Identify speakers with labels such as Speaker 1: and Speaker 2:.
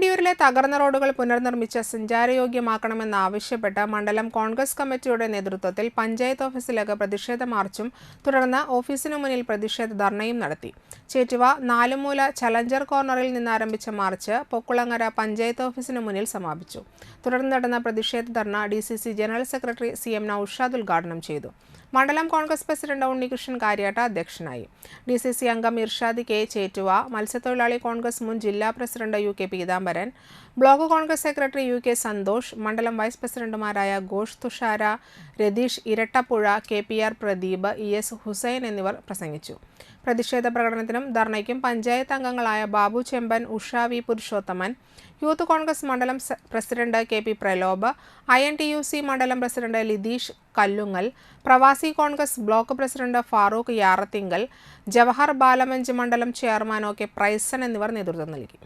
Speaker 1: തിരുവണ്ടിയൂരിലെ തകർന്ന റോഡുകൾ പുനർനിർമ്മിച്ച് സഞ്ചാരയോഗ്യമാക്കണമെന്നാവശ്യപ്പെട്ട് മണ്ഡലം കോൺഗ്രസ് കമ്മിറ്റിയുടെ നേതൃത്വത്തിൽ പഞ്ചായത്ത് ഓഫീസിലേക്ക് പ്രതിഷേധ മാർച്ചും തുടർന്ന് ഓഫീസിനു മുന്നിൽ പ്രതിഷേധ ധർണയും നടത്തി. ചേറ്റുവ നാലുമൂല ചലഞ്ചർ കോർണറിൽ നിന്ന് ആരംഭിച്ച മാർച്ച് പൊക്കുളങ്ങര പഞ്ചായത്ത് ഓഫീസിനു മുന്നിൽ സമാപിച്ചു. തുടർന്ന് നടന്ന പ്രതിഷേധ dharna D general secretary C M Noushad ഉദ്ഘാടനം ചെയ്തു. മണ്ഡലം കോൺഗ്രസ് പ്രസിഡന്റ് ഉണ്ണികൃഷ്ണൻ കാര്യാട്ട അധ്യക്ഷനായി. ഡി സി സി അംഗം ഇർഷാദ് കെ ചേറ്റുവ മത്സ്യത്തൊഴിലാളി കോൺഗ്രസ് മുൻ ജില്ലാ president U K Peethambaran block Congress secretary U K Santhosh മണ്ഡലം വൈസ് പ്രസിഡന്റുമാരായ Ghosh Thushara Ratheesh Irattappuzha K P R Pradeep E S Hussain എന്നിവർ പ്രസംഗിച്ചു. പ്രതിഷേധ പ്രകടനത്തിനും ധർണയ്ക്കും പഞ്ചായത്ത് അംഗങ്ങളായ ബാബു ചെമ്പൻ ഉഷ വി പുരുഷോത്തമൻ യൂത്ത് കോൺഗ്രസ് മണ്ഡലം president K P Pralobh I N T U C മണ്ഡലം president Lithesh Kallungal Pravasi Congress block president Farooq Yarathinkal Jawahar Balamanch മണ്ഡലം chairman O K പ്രൈസൺ എന്നിവർ നേതൃത്വം നൽകി.